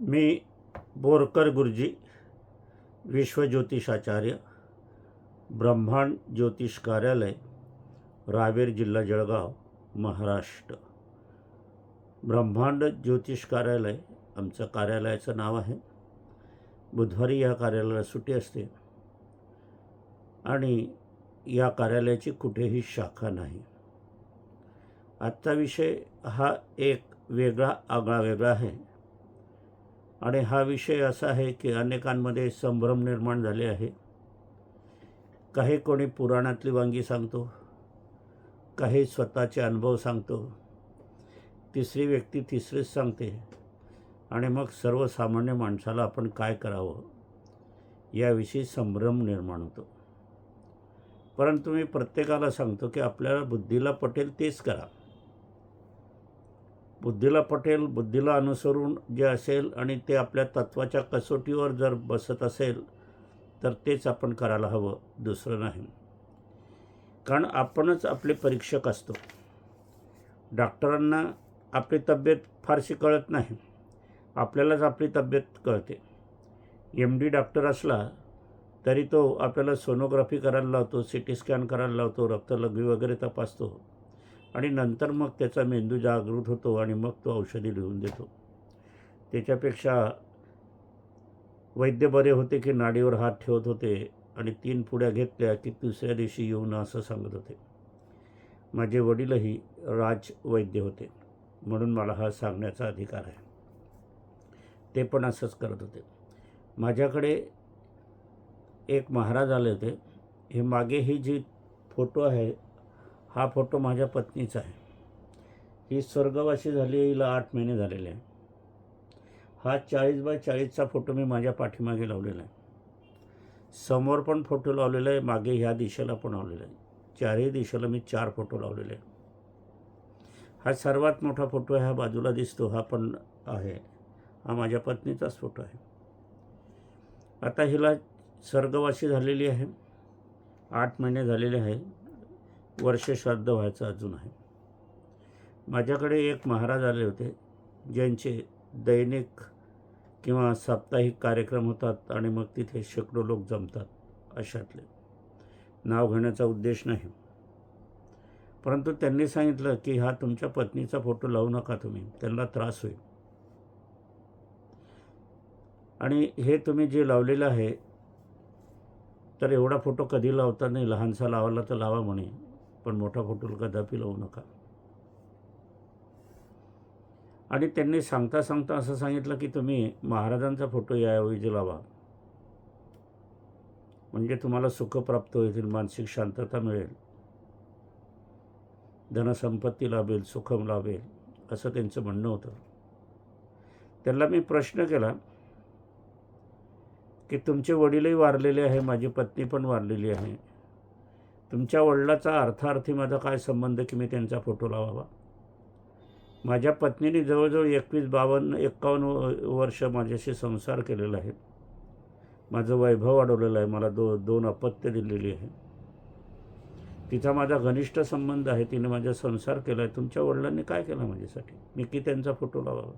मी बोरकर गुरुजी विश्वज्योतिषाचार्य ब्रह्मांड ज्योतिष कार्यालय रावेर जिल्हा जळगाव महाराष्ट्र. ब्रह्मांड ज्योतिष कार्यालय आमचं कार्यालयाचं नाव आहे. बुधवारी या कार्यालयाला सुट्टी असते. आणि या कार्यालयाची कुठेही शाखा नाही. आजचा विषय हा एक वेगळा आगळा वेगळा आहे. आणि हा विषय असा आहे की अनेकांमध्ये संभ्रम निर्माण झाले आहे. काही कोणी पुराणातली वांगी सांगतो काही स्वतःचे अनुभव सांगतो तिसरी व्यक्ती तिसरीच सांगते आणि मग सर्वसामान्य माणसाला आपण काय करावं याविषयी संभ्रम निर्माण होतो. परंतु मी प्रत्येकाला सांगतो की आपल्याला बुद्धीला पटेल तेच करा. बुद्धीला पटेल बुद्धीला अनुसरून जे असेल आणि ते आपल्या तत्त्वाच्या कसोटीवर जर बसत असेल तर तेच आपण करायला हवं दुसरं नाही. कारण आपणच आपले परीक्षक असतो. डॉक्टरांना आपली तब्येत फारशी कळत नाही. आपल्यालाच आपली तब्येत कळते. एम डी डॉक्टर असला तरी तो आपल्याला सोनोग्राफी करायला लावतो सी टी स्कॅन करायला लावतो रक्तलघवी वगैरे तपासतो. आणि नंतर मग त्याचा मेंदू जागृत होतो आणि मग तो औषधी लिहून देतो. त्याच्यापेक्षा वैद्य बरे होते की नाडीवर हात ठेवत होते आणि तीन पुड्या घेतल्या की दुसऱ्या दिवशी येऊन असं सांगत होते. माझे वडीलही राज वैद्य होते म्हणून मला हा सांगण्याचा अधिकार आहे. ते पण असंच करत होते. माझ्याकडे एक महाराज आले होते. हे मागे ही जी फोटो आहे हा फोटो माझ्या पत्नीचा आहे. ही स्वर्गवासी झाली हिला आठ महिने झालेले आहे. हा चाळीस बाय चाळीसचा फोटो मी माझ्या पाठीमागे लावलेला आहे. समोर पण फोटो लावलेला आहे मागे ह्या दिशेला पण लावलेला आहे. चारही दिशेला मी चार फोटो लावलेले आहे हा सर्वात मोठा फोटो आहे हा बाजूला दिसतो हा पण आहे. हा माझ्या पत्नीचाच फोटो आहे. आता हिला स्वर्गवासी झालेली आहे. आठ महिने झालेले आहे. वर्ष श्राद्ध व्हायचं अजून आहे. माझ्याकडे एक महाराज आले होते ज्यांचे दैनिक किंवा साप्ताहिक कार्यक्रम होतात आणि मग तिथे शेकडो लोक जमतात अशातले. नाव घेण्याचा उद्देश नाही. परंतु त्यांनी सांगितलं की हा तुमच्या पत्नीचा फोटो लावू नका तुम्ही त्यांना त्रास होईल. आणि हे तुम्ही जे लावलेलं आहे तर एवढा फोटो कधी लावता नाही लहानसा लावायला तर लावा म्हणे. पण मोठा फोटो कदापि लावू नका. आणि त्यांनी सांगता सांगता असं सांगितलं की तुम्ही महाराजांचा फोटो याऐवजी लावा म्हणजे तुम्हाला सुख प्राप्त होईल मानसिक शांतता मिळेल. धनसंपत्ती लाभेल सुखम लाभेल असं त्यांचं म्हणणं होतं. त्यांना मी प्रश्न केला की तुमचे वडीलही वारलेले आहे माझी पत्नी पण वारलेली आहे. तुमच्या वडिलाचा अर्थार्थी माझा काय संबंध की मी त्यांचा फोटो लावावा? माझ्या पत्नीने जवळजवळ एकवीस बावन्न एक्कावन्न वर्ष माझ्याशी संसार केलेला आहे. माझं वैभव वाढवलेलं आहे. मला दो दोन अपत्य दिलेली आहे. तिचा माझा घनिष्ठ संबंध आहे. तिने माझा संसार केला आहे तुमच्या वडिलांनी काय केलं माझ्यासाठी? मी की त्यांचा फोटो लावावा?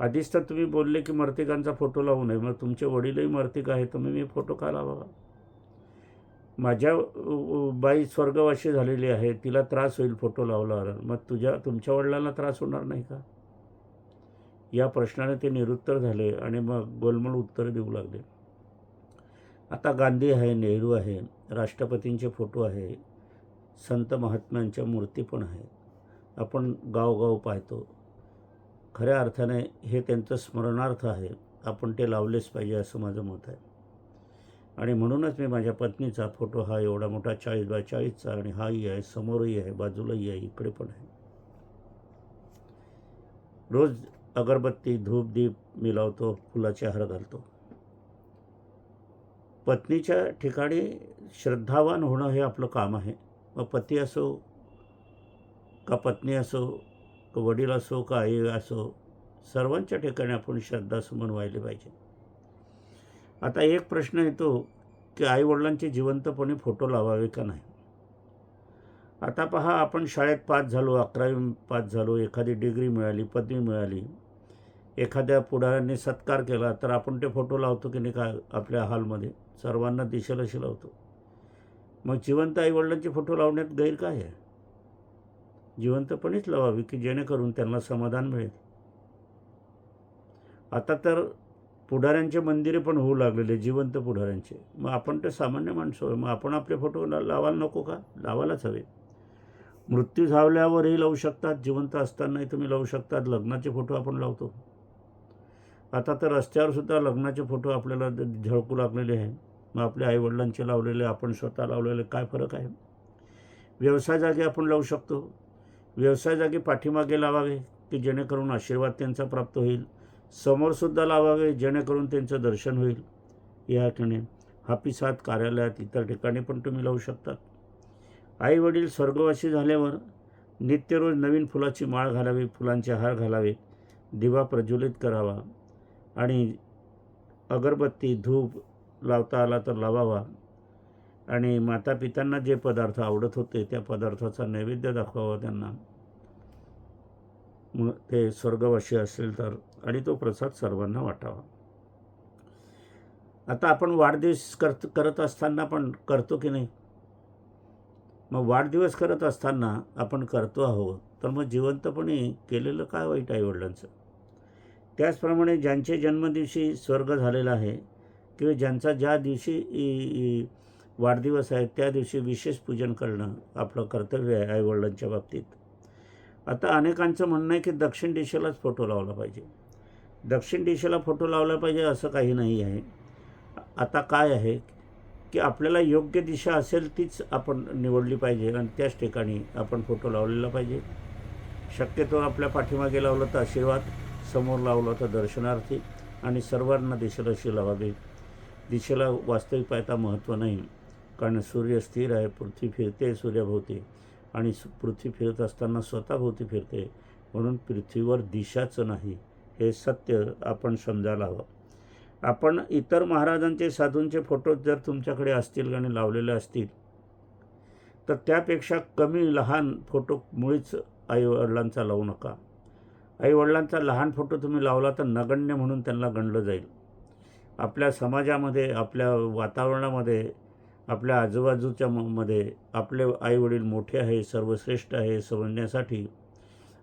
आधीच तर तुम्ही बोलले की मर्तिकांचा फोटो लावू नये. मग तुमचे वडीलही मर्तिक आहे तुम्ही मी फोटो का लावावा? माझ्या बाई स्वर्गवाशी झालेली आहे तिला त्रास होईल फोटो लावल्यावर. मग तुझ्या तुमच्या वडिलांना त्रास होणार नाही का? या प्रश्नाने ते निरुत्तर झाले आणि मग गोलमोल उत्तर देऊ लागले. आता गांधी आहे नेहरू आहे राष्ट्रपतींचे फोटो आहे संत महात्म्यांच्या मूर्ती पण आहेत. आपण गावगाव पाहतो. खऱ्या अर्थाने हे त्यांचं स्मरणार्थ आहे. आपण ते लावलेच पाहिजे असं माझं मत आहे. आणि म्हणूनच मी माझ्या पत्नीचा फोटो हा एवढा मोठा चाळीस बाय चाळीसचा आणि हाही आहे समोरही आहे बाजूलाही आहे इकडे पण आहे. रोज अगरबत्ती धूप दीप मी लावतो फुलाचे हार घालतो. पत्नीच्या ठिकाणी श्रद्धावान होणं हे आपलं काम आहे. मग पती असो का पत्नी असो का वडील असो का आई असो सर्वांच्या ठिकाणी आपण श्रद्धासुमन व्हायला पाहिजे. आता एक प्रश्न येतो की आईवडिलांचे जिवंतपणे फोटो लावावे का नाही? आता पहा आपण शाळेत पास झालो अकरावी पास झालो एखादी डिग्री मिळाली पदवी मिळाली एखाद्या पुढाऱ्यांनी सत्कार केला तर आपण ते फोटो लावतो की नाही का आपल्या हॉलमध्ये? सर्वांना दिसेल लावतो. मग जिवंत आईवडिलांचे फोटो लावण्यात गैर काय आहे? जिवंतपणीच लावावी की जेणेकरून त्यांना समाधान मिळेल? आता तर पुढाऱ्यांचे मंदिरे पण होऊ लागलेले जिवंत पुढाऱ्यांचे. मग आपण तर सामान्य माणसं आहे मग आपण आपले फोटो ला लावायला नको का? लावायलाच हवे. मृत्यू झाल्यावरही लावू शकतात जिवंत असतानाही तुम्ही लावू शकतात. लग्नाचे फोटो आपण लावतो. आता तर रस्त्यावर सुद्धा लग्नाचे फोटो आपल्याला झळकू लागलेले आहे. मग आपल्या आईवडिलांचे लावलेले आपण स्वतः लावलेले काय फरक आहे? व्यवसाय जागी आपण लावू शकतो. व्यवसाय जागी पाठीमागे लावावे की जेणेकरून आशीर्वाद त्यांचा प्राप्त होईल. समोरसुद्धा लावावे जेणेकरून त्यांचं दर्शन होईल. या ठिकाणी हापिसात कार्यालयात इतर ठिकाणी पण तुम्ही लावू शकतात. आई वडील स्वर्गवासी झाल्यावर नित्यरोज नवीन फुलाची माळ घालावी फुलांचे हार घालावे दिवा प्रज्वलित करावा आणि अगरबत्ती धूप लावता आला तर लावावा. आणि मातापित्यांना जे पदार्थ आवडत होते त्या पदार्थाचा नैवेद्य दाखवावा त्यांना. मग ते स्वर्गवासी असेल तर आणि तो प्रसाद सर्वांना वाटावा. आता आपण वाढदिवस करत करत असताना पण करतो की नाही? मग वाढदिवस करत असताना आपण करतो आहोत तर मग जिवंतपणे केलेलं काय वाईट आहे वडिलांचं? त्याचप्रमाणे ज्यांचे जन्मदिवशी स्वर्ग झालेला आहे किंवा ज्यांचा ज्या दिवशी वाढदिवस आहे त्या दिवशी विशेष पूजन करणं आपलं कर्तव्य आहे आईवडिलांच्या बाबतीत. आता अनेकांचं म्हणणं आहे की दक्षिण दिशेलाच फोटो लावला पाहिजे. दक्षिण दिशेला फोटो लावला पाहिजे असं काही नाही आहे. आता काय आहे की आपल्याला योग्य दिशा असेल तीच आपण निवडली पाहिजे आणि त्याच ठिकाणी आपण फोटो लावलेला पाहिजे. शक्यतो आपल्या पाठीमागे लावलं तर आशीर्वाद समोर लावलं तर दर्शनार्थी आणि सर्वांना दिशेला अशी लावावी. दिशेला वास्तविक पाहता महत्त्व नाही. कारण सूर्य स्थिर आहे पृथ्वी फिरते सूर्याभोवती. आणि पृथ्वी फिरत असताना स्वतःभोवती फिरते. म्हणून पृथ्वीवर दिशाचं नाही हे सत्य आपण समजायला हवं. आपण इतर महाराजांचे साधूंचे फोटो जर तुमच्याकडे असतील आणि लावलेले असतील तर त्यापेक्षा कमी लहान फोटो मुळीच आईवडिलांचा लावू नका. आईवडिलांचा लहान फोटो तुम्ही लावला तर नगण्य म्हणून त्यांना गणलं जाईल. आपल्या समाजामध्ये आपल्या वातावरणामध्ये आपल्या आजूबाजूच्या म- मध्ये आपले आईवडील मोठे आहे सर्वश्रेष्ठ आहे समजण्यासाठी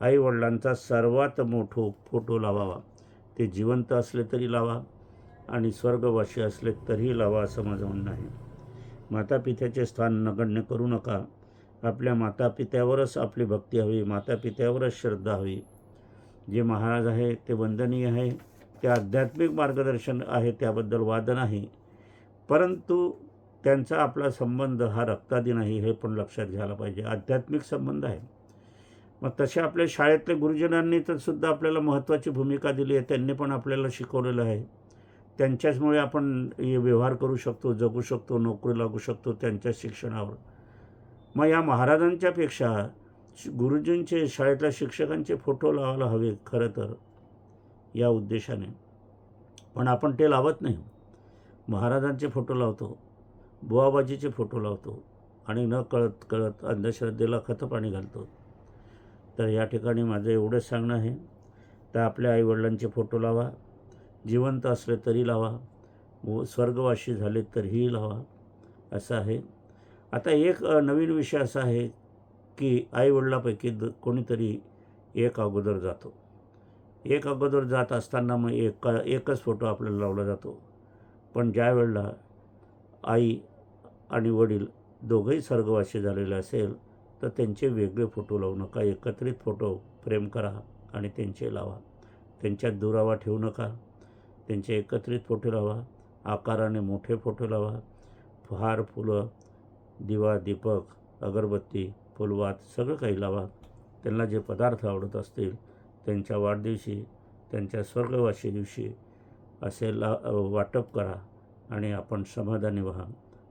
आईवडिलांचा सर्वात मोठो फोटो लावावा. ते जिवंत असले तरी लावा आणि स्वर्गवासी असले तरीही लावा असं माझं म्हणणं आहे. मातापित्याचे स्थान नगण्य करू नका. आपल्या मातापित्यावरच आपली भक्ती हवी मातापित्यावरच श्रद्धा हवी. जे महाराज आहे ते वंदनीय आहे. ते आध्यात्मिक मार्गदर्शन आहे त्याबद्दल वाद नाही. परंतु त्यांचा आपला संबंध हा रक्तादी नाही हे पण लक्षात घ्यायला पाहिजे. आध्यात्मिक संबंध आहे. मग तसे आपल्या शाळेतल्या गुरुजनांनी तर सुद्धा आपल्याला महत्त्वाची भूमिका दिली आहे. त्यांनी पण आपल्याला शिकवलेलं आहे. त्यांच्याचमुळे आपण व्यवहार करू शकतो जगू शकतो नोकरी लागू शकतो त्यांच्या शिक्षणावर. मग या महाराजांच्यापेक्षा गुरुजींचे शाळेतल्या शिक्षकांचे फोटो लावायला हवे खरं तर या उद्देशाने. पण आपण ते लावत नाही. महाराजांचे फोटो लावतो. बुवाबाजीचे फोटो लावतो आणि न कळत कळत अंधश्रद्धेला खतपाणी घालतो. तर या ठिकाणी माझं एवढंच सांगणं आहे. तर आपल्या आईवडिलांचे फोटो लावा. जिवंत असले तरी लावा. व स्वर्गवासी झाले तरीही लावा. असं आहे. आता एक नवीन विषय असा आहे की आईवडिलापैकी द कोणीतरी एक अगोदर जातो. एक अगोदर जात असताना मग एक एकच फोटो आपल्याला लावला जातो. पण ज्या वेळेला आई आणि वडील दोघंही स्वर्गवासी झालेले असेल तर त्यांचे वेगळे फोटो लावू नका एकत्रित फोटो प्रेम करा आणि त्यांचे लावा. त्यांच्यात दुरावा ठेवू नका. त्यांचे एकत्रित फोटो लावा आकाराने मोठे फोटो लावा. हार फुलं दिवा दीपक अगरबत्ती फुलवात सगळं काही लावा. त्यांना जे पदार्थ आवडत असतील त्यांच्या वाढदिवशी त्यांच्या स्वर्गवासी दिवशी असे ला वाटप करा. आणि आपण समाधानी व्हा.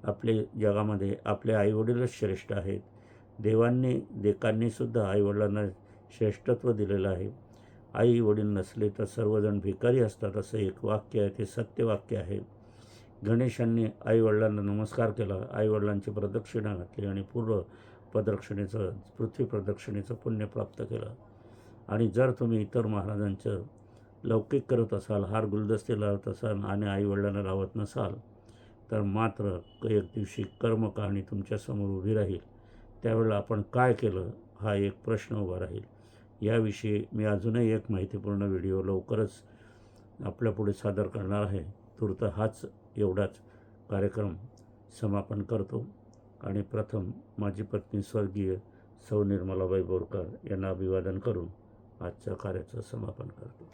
आपले जगामध्ये आपले आईवडीलच श्रेष्ठ आहेत. देवांनी देकांनीसुद्धा आईवडिलांना श्रेष्ठत्व दिलेलं आहे. आई वडील नसले तर सर्वजण भिकारी असतात असं एक वाक्य आहे ते सत्य वाक्य आहे. गणेशांनी आईवडिलांना नमस्कार केला आईवडिलांची प्रदक्षिणा घातली आणि पूर्व प्रदक्षिणेचं पृथ्वी प्रदक्षिणेचं पुण्य प्राप्त केलं. आणि जर तुम्ही इतर महाराजांचं लौकिक करत असाल हार गुलदस्ते लावत असाल आणि आईवडिलांना लावत नसाल तर मात्र एक दिवशी कर्मकहाणी तुमच्यासमोर उभी राहील. त्यावेळेला आपण काय केलं हा एक प्रश्न उभा राहील. याविषयी मी अजूनही एक माहितीपूर्ण व्हिडिओ लवकरच आपल्यापुढे सादर करणार आहे. तूर्त हाच एवढाच कार्यक्रम समापन करतो. आणि प्रथम माझी पत्नी स्वर्गीय सौ निर्मलाबाई बोरकर यांना अभिवादन करून आजच्या कार्याचं समापन करतो.